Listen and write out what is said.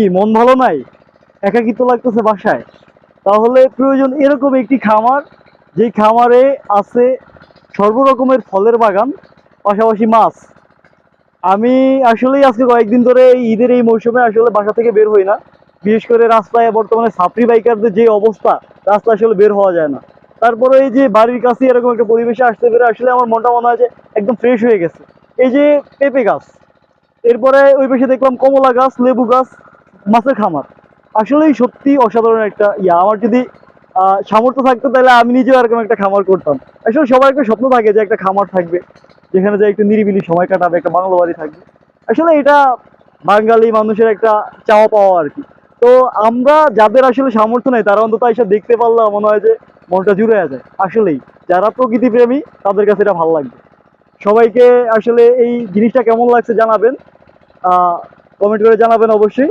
কি, মন ভালো নাই? একাকিত্ব লাগতেছে বাসায়। তাহলে প্রয়োজন এরকম একটি খামার যেই খামারে আছে সর্বরকমের ফলের বাগান, পাশাপাশি মাছ। আমি আসলেই আজকে কয়েকদিন ধরে ঈদের এই মৌসুমে আসলে বাসা থেকে বের হই না। বিশেষ করে রাস্তায় বর্তমানে সাপড়ি বাইকারদের যে অবস্থা রাস্তা আসলে বের হওয়া যায় না। তারপরে এই যে বাড়ির কাছে এরকম একটা পরিবেশে আসতে পেরে আসলে আমার মনটা মনে হয় যে একদম ফ্রেশ হয়ে গেছে। এই যে পেঁপে গাছ, এরপরে ওই পাশে দেখলাম কমলা গাছ, লেবু গাছ মাছের খামার। আসলেই সত্যি অসাধারণ একটা ইয়া। আমার যদি সামর্থ্য থাকতো তাহলে আমি নিজেও এরকম একটা খামার করতাম। আসলে সবার একটা স্বপ্ন থাকে যে একটা খামার থাকবে, যেখানে যে একটু নিরিবিলি সময় কাটাবে, একটা বাংলো বাড়ি থাকবে। আসলে এটা বাঙালি মানুষের একটা চাওয়া পাওয়া আর কি। তো আমরা যাদের আসলে সামর্থ্য নেই, তারা অন্তত এসে দেখতে পারলে মনে হয় যে মনটা জুড়ে আছে আসলেই, যারা প্রকৃতি প্রেমী তাদের কাছে এটা ভালো লাগবে। সবাইকে আসলে এই জিনিসটা কেমন লাগছে জানাবেন। কমেন্ট করে জানাবেন অবশ্যই।